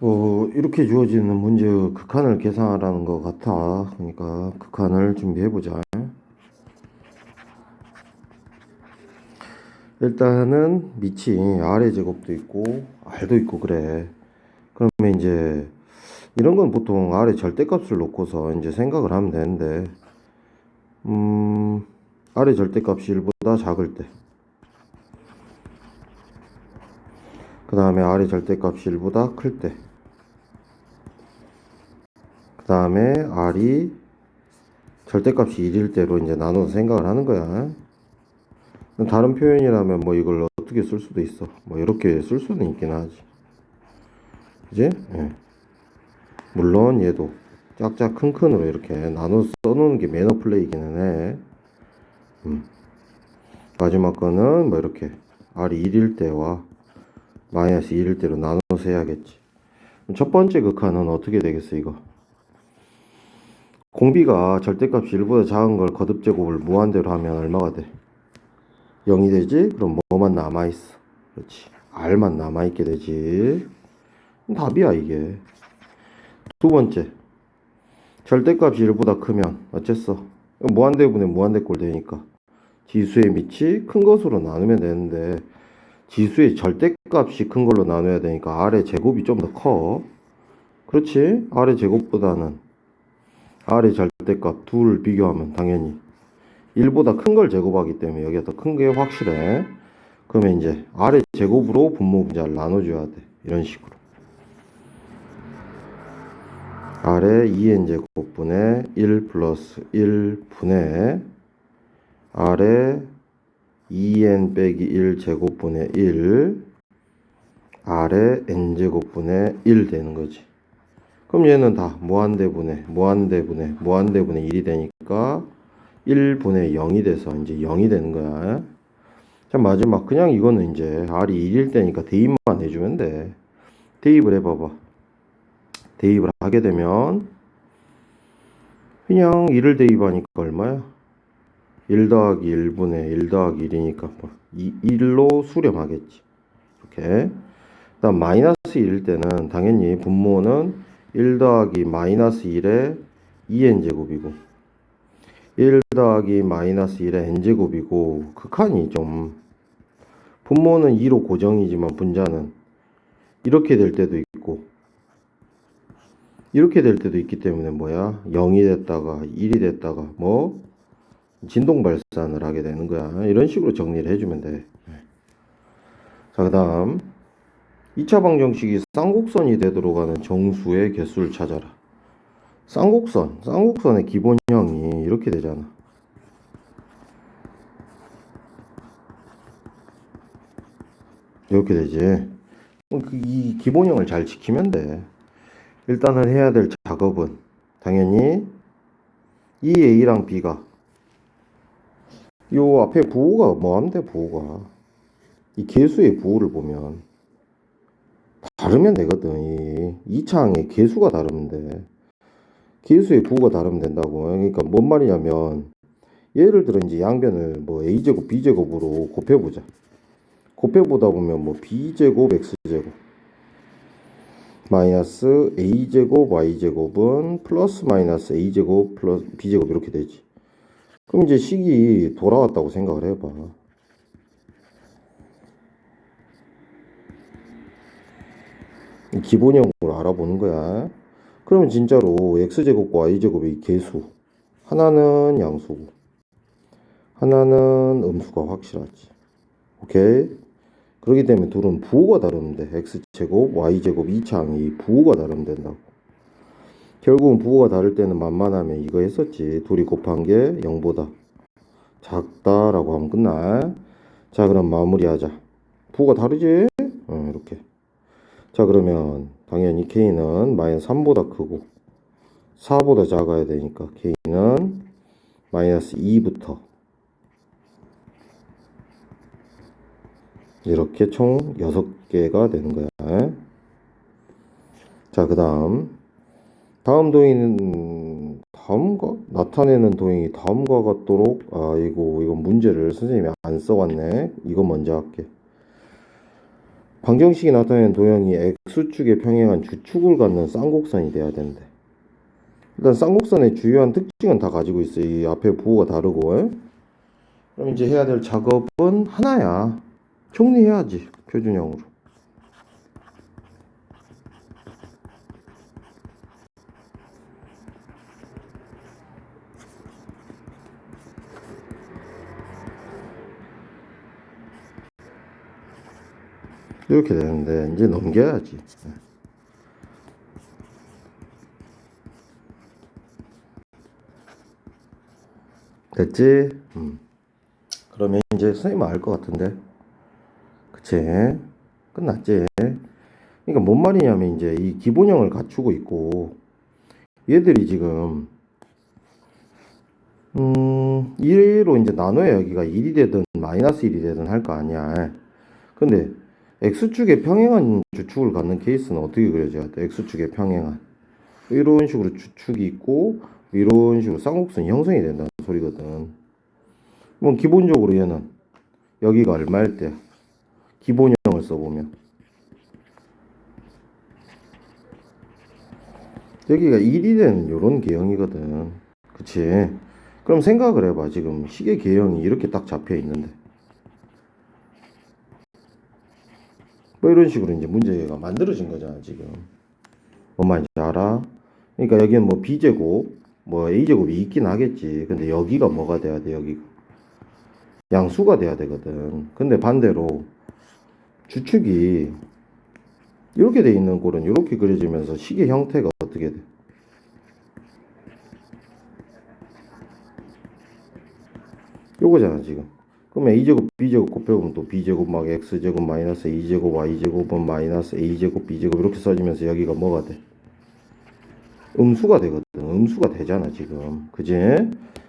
어, 이렇게 주어지는 문제 극한을 계산하라는 것 같아. 그러니까 극한을 준비해 보자. 일단은 밑이 아래 제곱도 있고 R도 있고 그래. 그러면 이제 이런 건 보통 아래 절대값을 놓고서 이제 생각을 하면 되는데 음, 아래 절대값이 1보다 작을 때. 그 다음에 아래 절대값이 1보다 클 때. 그 다음에 R이 절대값이 1일 때로 이제 나눠서 생각을 하는 거야. 다른 표현이라면 뭐 이걸 어떻게 쓸 수도 있어. 뭐 이렇게 쓸 수는 있긴 하지. 그지? 예. 물론 얘도 짝짝 큰 큰으로 이렇게 나눠 써놓는 게 매너 플레이기는 해. 음. 마지막 거는 뭐 이렇게 R이 1일 때와 마이너스 1일 때로 나눠서 해야겠지. 첫 번째 극한은 어떻게 되겠어 이거? 공비가 절대값이 1보다 작은 걸 거듭 제곱을 무한대로 하면 얼마가 돼? 0이 되지? 그럼 뭐만 남아있어? 그렇지. R만 남아있게 되지. 답이야 이게. 두 번째. 절대값이 1보다 크면 어쨌어? 무한대분의 무한대꼴 되니까 지수의 밑이 큰 것으로 나누면 되는데 지수의 절대값이 큰 걸로 나눠야 되니까 R의 제곱이 좀 더 커. 그렇지? R의 제곱보다는 R의 절대값 둘을 비교하면 당연히 1보다 큰 걸 제곱하기 때문에 여기가 더 큰 게 확실해. 그러면 이제 R의 제곱으로 분모 분자를 나눠줘야 돼. 이런 식으로. R의 2n 제곱분의 1 플러스 1분의 R의 2n 빼기 1 제곱분의 1 R의 n 제곱분의 1 되는 거지. 그럼 얘는 다 무한대분의 무한대분의 무한대분의 1이 되니까 1분의 0이 돼서 이제 0이 되는 거야. 자, 마지막. 그냥 이거는 이제 R이 1일 때니까 대입만 해주면 돼. 대입을 해봐봐. 대입을 하게 되면 그냥 1을 대입하니까 얼마야? 1 더하기 1분의 1 더하기 1이니까 뭐 2, 1로 수렴하겠지. 이렇게. 그다음 마이너스 1일 때는 당연히 분모는 1 더하기 마이너스 1의 2n 제곱이고 1 더하기 마이너스 1의 n제곱이고 극한이 좀 분모는 2로 고정이지만 분자는 이렇게 될 때도 있고 이렇게 될 때도 있기 때문에 뭐야 0이 됐다가 1이 됐다가 뭐 진동 발산을 하게 되는 거야 이런 식으로 정리를 해주면 돼 자 그 다음 2차 방정식이 쌍곡선이 되도록 하는 정수의 개수를 찾아라 쌍곡선, 쌍곡선의 기본형이 이렇게 되잖아. 이렇게 되지. 그럼 그이 기본형을 잘 지키면 돼. 일단은 해야 될 작업은 당연히 이 A랑 B가 요 앞에 부호가 돼 부호가 이 개수의 부호를 보면 다르면 되거든 이, 이 창의 개수가 다르면 돼 개수의 부호가 다르면 된다고. 그러니까 뭔 말이냐면 예를 들어 이제 양변을 뭐 a제곱 b제곱으로 곱해보자. 곱해보다 보면 뭐 b제곱 x제곱 마이너스 a제곱 y제곱은 플러스 마이너스 a제곱 플러스 b제곱 이렇게 되지. 그럼 이제 식이 돌아왔다고 생각을 해봐. 기본형으로 알아보는 거야. 그러면 진짜로 x제곱과 y제곱의 개수 하나는 양수고 하나는 음수가 확실하지 오케이 그렇기 때문에 둘은 부호가 다르면 돼 x제곱 y제곱 이창이 부호가 다르면 된다고 결국은 부호가 다를 때는 만만하면 이거 했었지 둘이 곱한 게 0보다 작다라고 하면 끝나 자 그럼 마무리하자 부호가 다르지 어, 이렇게 자 그러면 당연히 k는 마이너스 3보다 크고 4보다 작아야 되니까 k는 마이너스 2부터 이렇게 총 6개가 되는 거야. 자, 그 다음. 다음 도형은, 다음과? 나타내는 도형이 다음과 같도록, 아, 이거, 이건 문제를 선생님이 안 써왔네. 이거 먼저 할게. 방정식이 나타내는 도형이 x축에 평행한 주축을 갖는 쌍곡선이 돼야 된대. 일단 쌍곡선의 주요한 특징은 다 가지고 있어. 이 앞에 부호가 다르고. 에? 그럼 이제 해야 될 작업은 하나야. 정리해야지. 표준형으로. 이렇게 되는데 이제 넘겨야지. 됐지? 음. 그러면 이제 선생님 알것 같은데. 그치? 끝났지? 그러니까 뭔 말이냐면 이제 이 기본형을 갖추고 있고 얘들이 지금 음, 1로 이제 나눠야 여기가 1이 되든 마이너스 1이 되든 할 거 아니야. 근데 x축에 평행한 주축을 갖는 케이스는 어떻게 그려져야 돼? x축에 평행한. 이런 식으로 주축이 있고 이런 식으로 쌍곡선이 형성이 된다는 소리거든. 뭐 기본적으로 얘는 여기가 얼마일 때 기본형을 써보면 여기가 1이 되는 이런 개형이거든. 그치? 그럼 생각을 해봐. 지금 시계 개형이 이렇게 딱 잡혀 있는데. 뭐 이런 식으로 이제 문제가 만들어진 거잖아, 지금. 뭔 말인지 알아? 그러니까 여기는 뭐 B제곱, 뭐 A제곱이 있긴 하겠지. 근데 여기가 뭐가 돼야 돼, 여기가. 양수가 돼야 되거든. 근데 반대로 주축이 이렇게 돼 있는 꼴은 이렇게 그려지면서 시계 형태가 어떻게 돼? 요거잖아, 지금. 그러면 A제곱, B제곱 곱해보면 또 B제곱 막 X제곱 마이너스 A제곱 Y제곱은 마이너스 A제곱 B제곱 이렇게 써지면서 여기가 뭐가 돼? 음수가 되거든. 음수가 되잖아, 지금. 그지?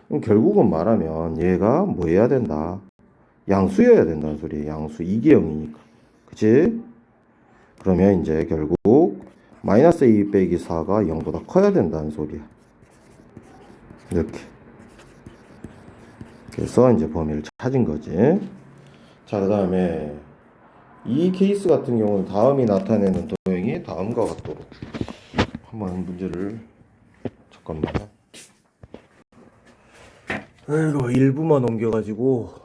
그럼 결국은 말하면 얘가 뭐 해야 된다? 양수여야 된다는 소리야. 양수. 이계형이니까. 그지? 그러면 이제 결국 마이너스 2 빼기 4가 0보다 커야 된다는 소리야. 이렇게. 그래서 이제 범위를 찾은 거지. 자, 그 다음에 이 케이스 같은 경우는 다음이 나타내는 도형이 다음과 같도록 한번 문제를 잠깐만. 아이고 일부만 옮겨가지고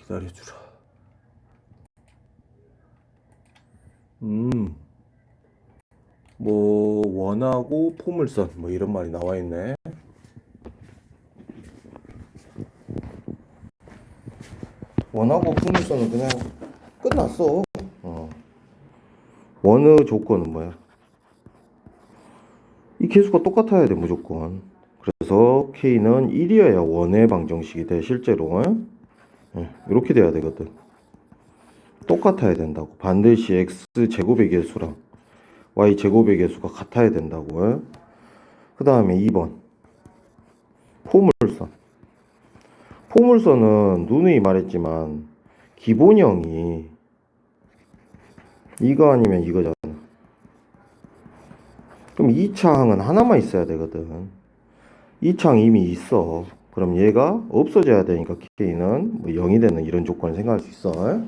기다려주라. 음, 뭐 원하고 포물선 뭐 이런 말이 나와 있네. 원하고 포물선은 그냥 끝났어. 어. 원의 조건은 뭐야? 이 개수가 똑같아야 돼 무조건. 그래서 K는 1이어야 원의 방정식이 돼 실제로. 예, 이렇게 돼야 되거든. 똑같아야 된다고. 반드시 x 제곱의 개수랑 y 제곱의 개수가 같아야 된다고. 그 다음에 2번 포물선. 포물선은 누누이 말했지만 기본형이 이거 아니면 이거잖아. 그럼 2차 항은 하나만 있어야 되거든. 2차 항 이미 있어. 그럼 얘가 없어져야 되니까 K는 뭐 0이 되는 이런 조건을 생각할 수 있어.